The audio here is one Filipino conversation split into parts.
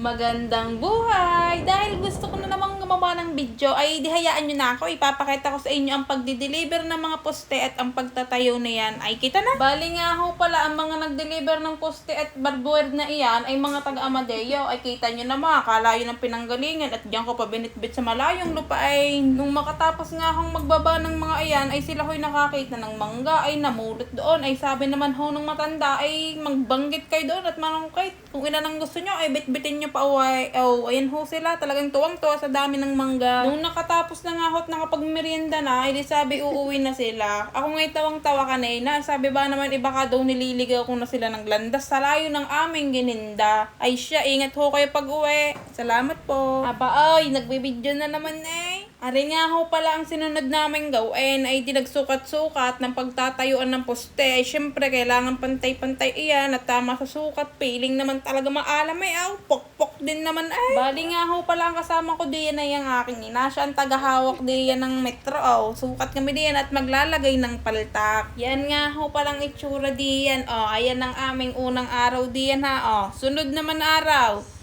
Magandang buhay! Dahil gusto ko na namang gumawa ng video, ay dihayaan nyo na ako. Ipapakita ko sa inyo ang pagdi-deliver ng mga poste at ang pagtatayo na yan. Ay, kita na! Bali nga ho pala, ang mga nag-deliver ng poste at barbuwer na iyan ay mga taga Amadeo. Ay, kita nyo na mga kalayo ng pinanggalingan at diyan ko pa binitbit sa malayong lupa ay nung makatapos nga akong magbaba ng mga iyan ay sila ho'y nakakita ng mangga ay namulot doon. Ay, sabi naman ho ng matanda ay magbanggit kayo doon at manungkait. Kung ilan ang gusto nyo ay bitbitin nyo pa away. Oh, ayan ho sila. Talagang tuwang-tuwa sa dami ng mangga. Nung nakatapos na nga ho at nakapagmerienda na, ay di sabi uuwi na sila. Ako nga'y tawang-tawa kanina. Sabi ba naman iba ka daw nililigaw ko na sila ng landas sa layo ng aming gininda. Ay siya, ingat ho kayo pag uwi. Salamat po. Aba ay, nagbibideo na naman eh. Ari nga ho pala ang sinunod namin gawin ay dinagsukat-sukat ng pagtatayuan ng poste. Ay syempre kailangan pantay-pantay iyan at tama sa sukat. Piling naman talaga maalam ay aw. Pok-pok din naman ay. Bali nga ho pala ang kasama ko diyan ay ang aking ina. Siya ang tagahawak diyan ng metro. Oh. Sukat kami diyan at maglalagay ng paltak. Yan nga ho palang itsura diyan. Oh, ayan ang aming unang araw diyan ha. Oh, sunod naman araw.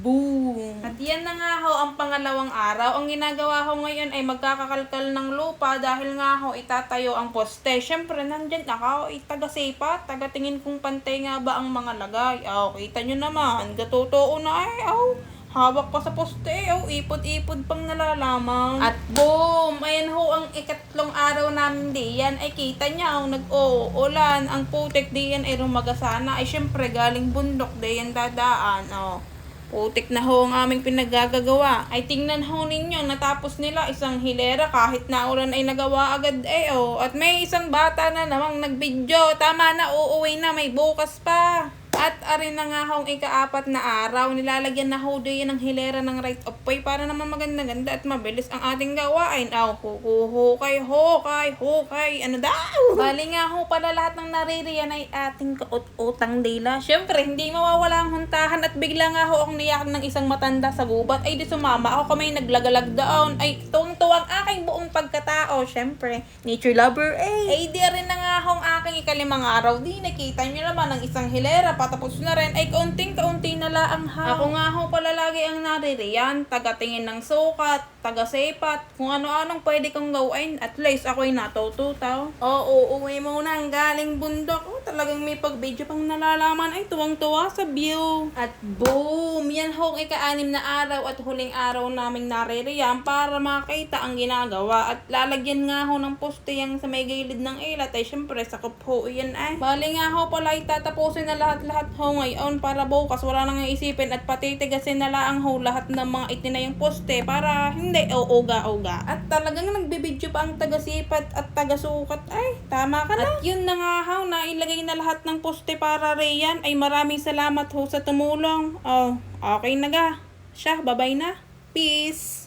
Boom! At yan na nga ho ang pangalawang araw. Ang ginagawa ho ngayon ay magkakakalkal ng lupa dahil nga ho itatayo ang poste. Siyempre, nandyan ako, taga-sepa, taga-tingin kung pantay nga ba ang mga lagay. Aw, kita nyo naman, gatotoo na ay, aw. Hawak pa sa poste, aw, ipod-ipod pang nalalaman. At boom! Ayan ho ang ikatlong araw namin diyan. Ay kita niya, aw, nag-uulan. Ang putik diyan ay rumagasana. Ay syempre, galing bundok diyan dadaan. Aw. Putik na ho ang aming pinagagagawa. Ay tingnan ho ninyo, natapos nila isang hilera kahit na ulan ay nagawa agad eh oh. At may isang bata na namang nagbidyo. Tama na, uuwi na, may bukas pa. At arin na nga hong ikaapat na araw, nilalagyan na ho din ng hilera ng right of way para naman maganda-ganda at mabilis ang ating gawain. Aw, hukay, hukay, hukay, ano daw? Bali nga ho pala lahat ng naririyan ay ating kaut-utang dila. Siyempre, hindi mawawala ang huntahan at bigla nga ho akong niyak ng isang matanda sa gubat. Ay di sumama ako kamay naglagalag doon. Ay tuwang-tuwang aking buong pagkatao. Siyempre, nature lover eh. Ay di rin na nga hong aking ikalimang araw. Di nakita nyo naman ang isang hilera patapos na rin. Ay kaunting-kaunti na laang ha. Ako nga ho pala lagi ang naririyan. Taga-tingin ng sukat, taga-sepat, kung ano-anong pwede kong gawin. At least ako'y natututaw. Oo, uuwi mo na ang galing bundok. Oh, talagang may pag-video pang nalalaman. Ay, tuwang-tuwa sa view. At boom! Yan ho ang ika-anim na araw at huling araw naming naririyan para makita ang ginagawa. At lalagyan nga ho ng poste yung sa may gilid ng ilat. Ay, syempre, sakop ho yan ay. Bali nga ho pala itatapusin na lahat-lahat ho ngayon para bukas wala nang isipin at patitigasin na lang ho lahat ng mga itinayong poste para hindi uuga-uga. At talagang nagbibidyo pa ang taga-sipat at taga-sukat. Ay, tama ka na. At yun na nga ho, nailagay na lahat ng poste para Riyan. Ay maraming salamat ho sa tumulong. Oh, okay na ga. Siya, babay na. Peace.